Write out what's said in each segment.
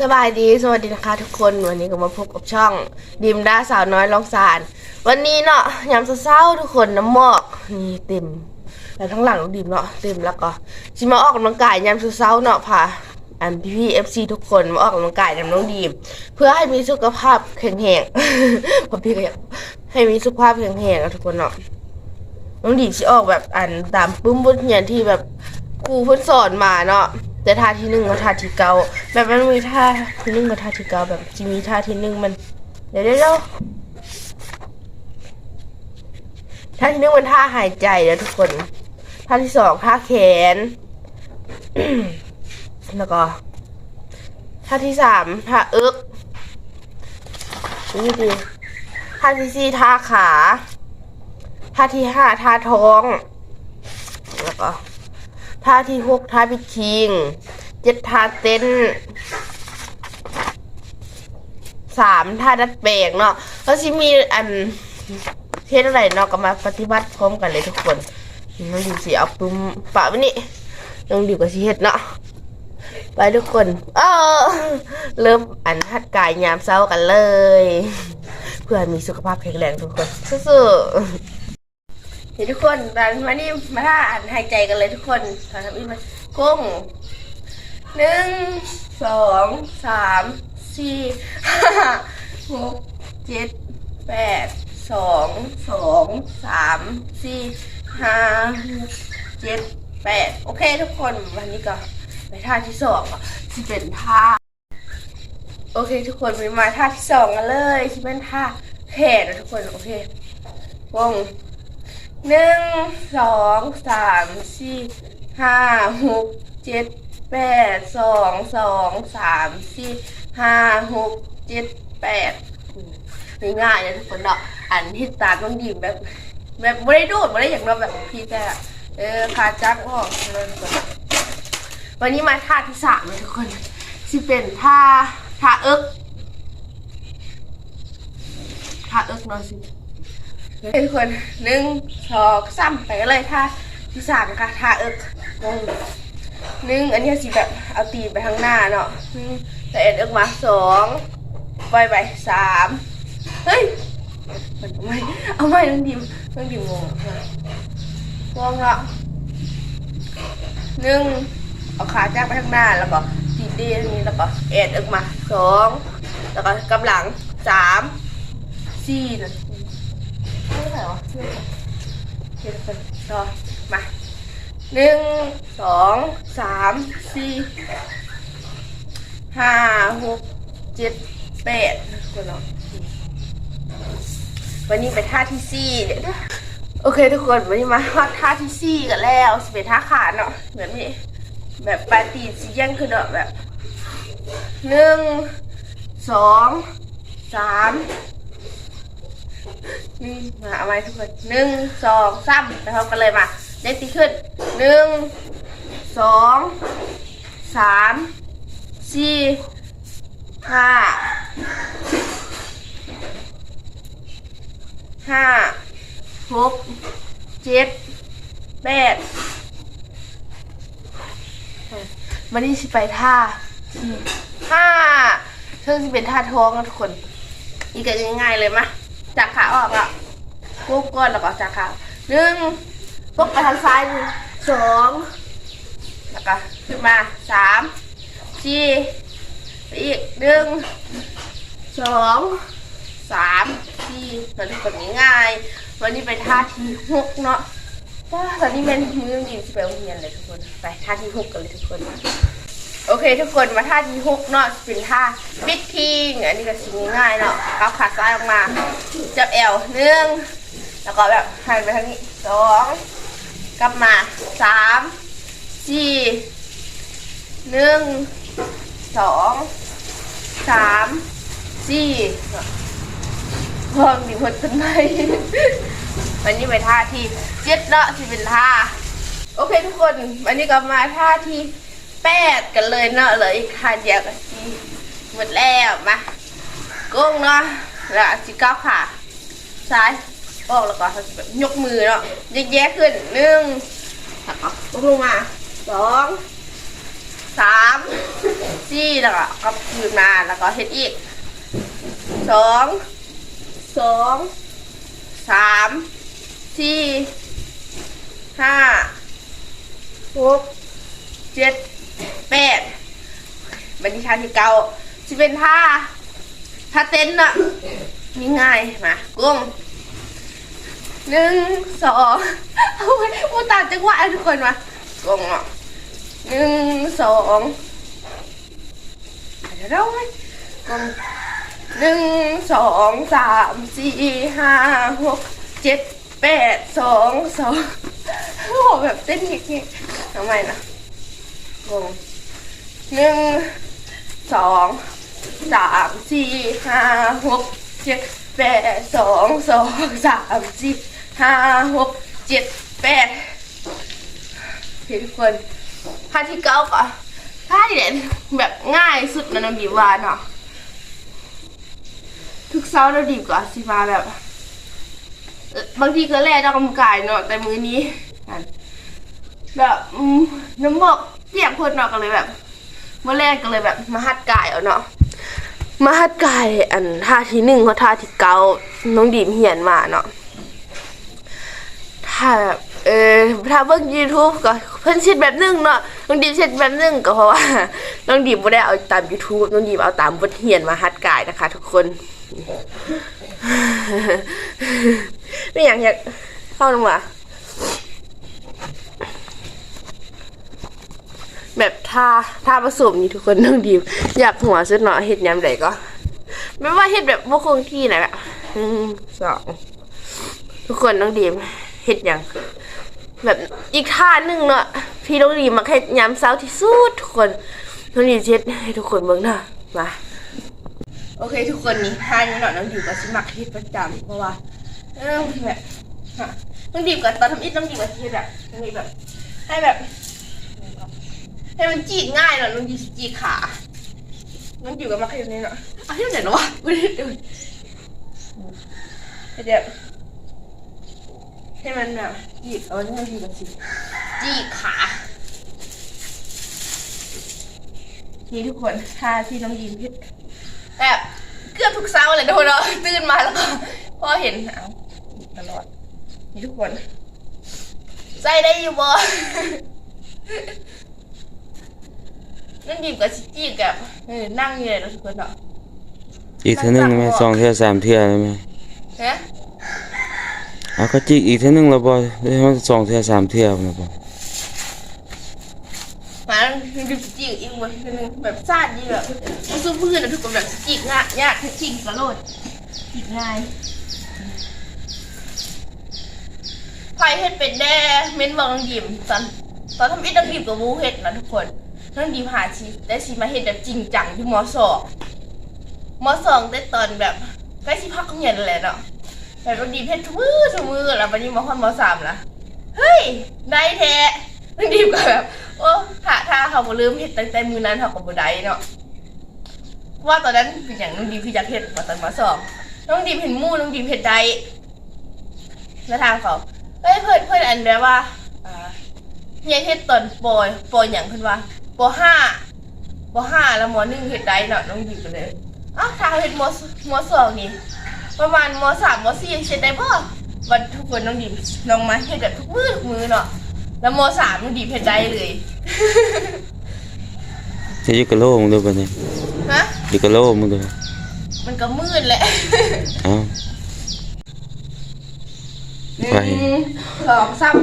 สบายดีสวัสดีนะคะทุกคนวันนี้ก็มาพบกับช่อง ดิมด้าสาวน้อยลองสาร วันนี้เนาะยามเศร้าทุกคนน้ำหมอกนี่เต็มแล้วทั้งหลังดิมเนาะเต็มแล้วก็จิมาออกกำลังกายยามเศร้าเนาะพาอันพี่เอฟซีทุกคนมาออกกำลังกายกับน้องดีมเพื่อให้มีสุขภาพแข็งแรงพอพี่ก็อยากให้มีสุขภาพแข็งแรงอะทุกคนเนาะน้องดีมสิออกแบบอันตามปุ้มบุญเหียนที่แบบครูเพิ่นสอนมาเนาะ แต่ท่าที่หนึ่งกับท่าที่เก้าแบบมันมีท่าที่หนึ่งกับท่าที่เก้าแบบจะมีท่าที่หนึ่งมัน เดี๋ยวเดี๋ยวท่าที่หนึ่งมันท่าหายใจนะทุกคน ท่าที่สองท่าแขน แล้วก็ท่าที่สามท่าเอิกนี่ดีท่าที่สี่ท่าขา ท่าที่ห้าท่าท้อง แล้วก็ ท่าที่หกท่าพิคิงเจ็ดท่าเต้นสามท่าดัดแปลงเนาะแล้วสิมีอันเทศอะไรเนาะก็มาปฏิบัติพร้อมกันเลยทุกคนน้องดิวสิเอาปุ่มปะไว้นี่น้องดิวก็สิเฮ็ดเนาะไปทุกคนเออเริ่มอันทัดกายยามเช้ากันเลย เพื่อมีสุขภาพแข็งแรงทุกคนสู้ๆ เดี๋ยวทุกคนตอนนี่มาท่าอ่านหายใจกันเลยทุกคนถอยทำอีกมากุ้งหนึ่งสองสามสี่ห้าหกเจ็ดแปดสองสองสามสี่ห้าหกเจ็ดแปดโอเคทุกคนวันนี้ก็ไปท่าที่สองอะที่เป็นท่าโอเค ทุกคนไปมาท่าที่สองกันเลยที่เป็นท่าแขนนะทุกคนโอเควง หนึ่งสองสามสี่ห้าหกเจ็ดแปดสองสองสามสี่ห้าหกเจ็ดแปดง่ายเลยทุกคนเนาะอันที่ตาต้องดีแบบ แบบไม่ได้ดูดไม่ได้อย่างเราแบบพี่แต่เออขาจักออกเลยทุกคนวันนี้มาท่าที่สามเลยทุกคนที่เป็นท่าท่าเอิกท่าเอิกเนาะสิ ทุกคนหนึ่งสองสามไปกันเลยท่าที่สามนะคะท่าเอิกงงหนึ่งอันนี้สิแบบเอาตีไปข้างหน้าเนาะหนึ่งแต่เอ็ดเอิกมาสองไปไปสามเฮ้ยมันเอาไม่เอาไม่ต้องดิมต้องดิมงงงงละหนึ่งเอาขาจ้ากไปข้างหน้าแล้วก็ตีดีตรงนี้แล้วก็เอ็ดเอิกมาสองแล้วก็กำลังสามสี่นะ ไม่ใช่หรอเดี๋ยวคนรอมาหนึ่งสองสามสี่ห้าหกเจ็ดแปดคนเนาะวันนี้เป็นท่าที่สี่เดี๋ยวโอเคทุกคนวันนี้มาว่าท่าที่สี่กันแล้วสิเป็นท่าขาเนาะเหมือนนี่แบบปลาตีนสีแย่งคือเนาะแบบหนึ่งสองสาม นี่มาเอาไว้ทุกคนหนึ่งสองสามไปพร้อมกันเลยมาเล็กตีขึ้นหนึ่งสองสามสี่ห้าห้าหกเจ็ดแปดวันนี้สิไปท่าที่ห้าเชิงสิเป็นท่าท้องนะทุกคน อีกก็ง่ายๆเลยมะ จากขาออกอะปุ๊บก้อนแล้วก็จากขาหนึ่งปุ๊บไปทางซ้ายหนึ่งสองแล้วก็ขึ้นมาสามสี่ไปอีกหนึ่งสองสามสี่มันเป็นง่ายๆวันนี้ไปท่าที่หกเนาะว้าตอนนี้เป็นมือดีที่ไปโรงเรียนเลยทุกคน ไปท่าที่หกกันเลยทุกคน โอเค ทุกคนมาท่าที่หกเนาะเป็นท่าบิดคิงอันนี้ก็สิ่งง่ายเนาะก้าขาซ้ายออกมาจับแอวหนึ่งแล้วก็แบบหันไปทางนี้สองกลับมาสามสี่หนึ่งสองสามสี่พอมีคนต้นไมวันนี้ไปท่าที่เจ็ดเนาะที่เป็นท่า โอเคทุกคนวันนี้ก็มาท่าที่ แปดกันเลยเนาะเลืออีกท่าเดียวกันทีหมดแล้วมากุ้งเนาะแล้วจิก้าวขาซ้ายออกแล้วก็ยกมือเนาะแยกๆขึ้นหนึ่งแล้วก็ลงมาสองสามสี่แล้วก็กลับคืนมาแล้วก็เฮ็ดอีกสองสองสามสี่ห้าหกเจ็ด แปดบันทีชาที่เก้าสิเป็นท่าท่าเต้นน่ะนี่ง่ายมากุ้งหนึ่งสองเอาไว้พูตาจังหวะทุกคนมากุ้งอะหนึ่งสองเดี๋ยวเราไว้กุ้งหนึ่งสองสามสี่ห้าหกเจ็ดแปดสองสองโอ้โหแบบเต้นอย่างนี้ทำไมนะกง หนึ่งสองสามสี่ห้าหกเจ็ดแปดสองสองสามสี่ห้าหกเจ็ดแปดทุกคนท่าที่เก้าก่อนท่าที่เด่นแบบง่ายสุดนะน้องดีว่าเนาะทุกเช้าเราดีกว่าสิมาแบบ บางทีก็แล่ออกกำลังกายเนาะแต่มือนี้แบบน้ำบอกเปียกพ่นเนาะก็เลยแบบ เมื่อแรกก็เลยแบบมาหัดกายเอาเนาะมาหัดกายอันท่าที่หนึ่งกับท่าที่เก้าน้องดีมเหียนมาเนาะถ้าแบบเออถ้าเบิ่ง YouTube ก็เพิ่นเช็ดแบบหนึงเนาะน้องดีมเช็ดแบบหนึงก็เพราะว่าน้องดีมบ่ได้เอาตาม YouTube น้องดีมเอาตามบทเรียนมาหัดกายนะคะ ทุกคนไม่อยากอยากเข้าลงมา แบบทาทาผสมนี่ทุกคนต้องดีอยากหัวสุดเนาะเฮ็ดยามใดก็ไม่ว่าเฮ็ดแบบบ่คงที่นะแบบสองทุกคนต้องดีเฮ็ดยังแบบอีกท่าหนึงเนาะพี่ต้องดีมมาเฮ็ดยามเช้าที่สุดทุกคนต้องดีเฮ็ดให้ทุกคนเบิ่งเนาะมาโอเค ทุกคนนี่ท่านี้เนาะน้องดีมก็สิมักเฮ็ดประจำเพราะว่าเออแบบฮะน้องดีมก็ตอนทำอิฐน้องดีมก็เฮ็ดแบบน้องดีแบบให้แบบ ให้มันจีดง่ายหน่อยน้องดีจีดขา น้องอยู่กับมาแค่นี้เนาะอะที่ไหนเนาะไม่ได้ดูให้แบบให้มันแบบจีดเอาให้ดีกับสิจีดขา นี่ทุกคนท่าที่น้องยินพิษแบบเกือบทุกเช้าเลยทุกคนเนาะตื่นมาแล้วก็พอเห็นเอาตลอด นี่ทุกคนใจได้อยู่บ่ นั่งดิบกับชิจีกับเออนั่งอยู่เลยนะทุกคนเนาะอีกเท่านึงได้ไหมสองเที่ยวสามเที่ยวได้ไหมฮะเอาก็จิกอีกเท่านึงแล้วบ่ได้มันสองเที่ยวสามเที่ยวนะบ่มานั่งดิบชิจีอีกวันนึงแบบซาดดีแบบมันสู้พื้นนะทุกคนแบบจิกง่ายยากถ้าจิกกระโดดจิกง่ายไฟเฮ็ดเป็นแน่เม้นบอกน้องดิมตอนตอนทำอิฐน้องดิมกับวูเฮ็ดนะทุกคน น้องดิมหาชีได้ชีมาเฮ็ดแบบจริงจังที่มสองมสองได้ตอนแบบใกล้ชิพักเรียนนั่นแหละเนาะแต่รถดีเพชรทุกมือทุมือแล้ววันนี้มาฮอนมสามละเฮ้ยได้แท้รถดีก็แบบโอ้ถ้าถ้าเขาบ่ลืมเห็ดตั้งแต่มือนั้นเขาก็บ่ได้เนาะว่าตอนนั้นเป็นอย่างน้องดีพี่จักเห็ดมาตอนมาสองน้องดีเห็นมู่น้องดีเห็ดได้แล้วทางเขาเฮ้ยเพื่อนเพื่อนอันแบบว่าเฮียเฮ็ดตอนปอยปอยอย่างเพิ่อนว่า ปห้าปห้าแล้วมหนึ่งเห็ดได้เนาะน้องดีก็เลยอ้าวถ้าเห็ดมมสองนี่ประมาณมสามมสี่ยังเช็ดได้ป่ะวันทุกคนน้องดิมน้องมาเฮ็ดแบบทุกมือทุกมือเนาะแล้วมสามน้องดิมเฮ็ดได้เลยจะอยู่กับโลมึงดูบ่เนี่ยฮะอยู่กับโลมึงดูมันก็มืดแหละเอ้าหนึ่ไปงสองสาม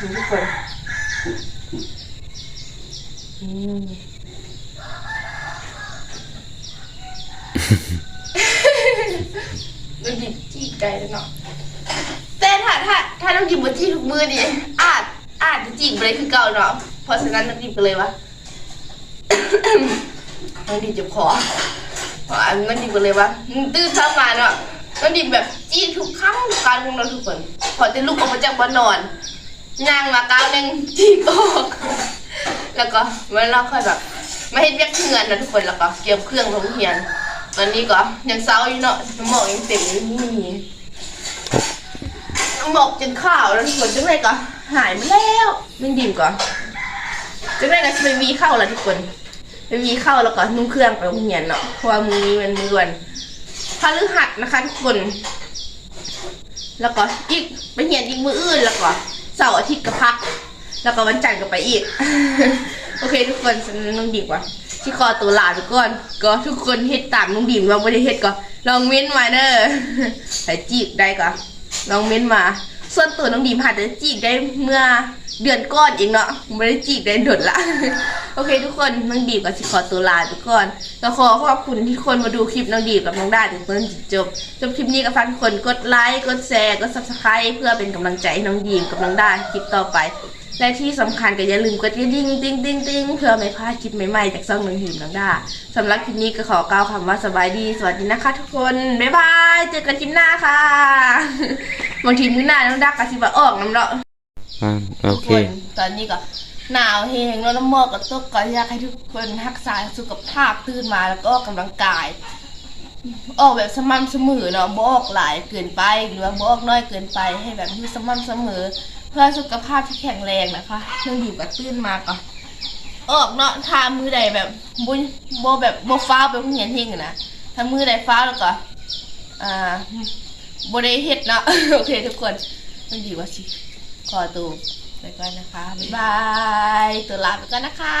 ดูทุกคนอืม น้องดิมจี้ไกลแล้วเนาะแต่ถ้าถ้าถ้าน้องดิมมาจี้ทุกมือนี่อาจอาจจะจี้ไปเลยคือเก่าเนาะเพราะฉะนั้นน้องดิมก็เลยว่าน้องดิมเจ็บคอเพราะอันน้องดิมก็เลยว่ามึงตื่นเช้ามาเนาะน้องดิมแบบจี้ทุกครั้งทุกการของเราทุกคนพอจะลุกออกมาจากบ้านนอนย่างมาก้าวหนึ่งจี้ออก แล้วก็เมื่อเราค่อยแบบไมาเฮ็ดเวียกเงินนะทุกคนแล้วก็เก็บเครื่องของเฮียนตอนนี้ก็ยังเศร้าอยู่เนาะสมองยังเต็มอยู่นี่หมอกจนข้าวแล้วทุกคนจังไรก็หายไปแล้วไม่ดิ่มก่อนจังไรก็ไม่มีข้าวแล้วทุกคนไปมีเข้าแล้วก็นุ่งเครื่องไปโรงเรียนเนาะเพราะว่ามือนี้มันมือวันพฤหัสนะคะทุกคน แล้วก็อีกไปเรียนอีกมืออื่นแล้วก็เสาร์อาทิตย์ก็พัก แล้วก็วันจันทร์ก็ไปอีก โอเค ทุกคนฉันน้องดีกว่าที่คอตัวลาทุกคนก็ทุกคนเฮ็ดตามน้องดีมเราไม่ได้เฮ็ดก็ลองเม้นมาเด้อใส่จีบได้ก็ลองเม้นมา ส่วนตัวน้องดีมหาจะจีบได้เมื่อเดือนก่อนเองเนาะไม่ได้จีบได้ดดละโอเค ทุกคนน้องดีมก็สิขอตัวลาทุกคนแล้วขอขอบคุณที่คนมาดูคลิปน้องดีมกับน้องด้าถึงต้นจนจบจบคลิปนี้ก็ฝากทุกคนกดไลค์กดแชร์กด subscribe เพื่อเป็นกำลังใจให้น้องดีมกับน้องด้าคลิปต่อไป และที่สำคัญก็อย่าลืมกดกระดิ่งติ๊งติ๊งติ๊งเพื่อไม่พลาดคลิปใหม่ๆจากช่องน้องดีมน้องด้าสำหรับคลิปนี้ก็ขอกล่าวคำว่าสบายดี สวัสดีนะคะ ทุกคน บ๊ายบาย เจอกันคลิปหน้าค่ะ บางทีมื้อหน้าน้องด้ากะสิบออกน้ำเนาะอ่าโอทุกเค คนตอนนี้ก็หนาวเฮงแล้วน้ำหมอกก็ตกก็อยากให้ทุกคนรักษาสุขภาพตื่นมาแล้วก็ออกกำลังกาย ออกแบบสม่ำเสมอเนาะบ่ออกหลายเกินไปหรือว่าบ่ออกน้อยเกินไปให้แบบอยู่สม่ำเสมอ เพื่อสุขภาพที่แข็งแรงนะคะเรื่องดีกว่าตื่นมาก็ออกเนาะทามือใดแบบบุญบ่แบบบ่ฟ้าไปโรงเรียนเฮงอะนะถ้ามือใดฟ้าแล้วก็อ่าบ่ได้เฮ็ดเนาะโอเคทุกคนเรื่องดีกว่าสิขอตัวไปก่อนนะคะบ๊ายบายตัวลาไปก่อนนะคะ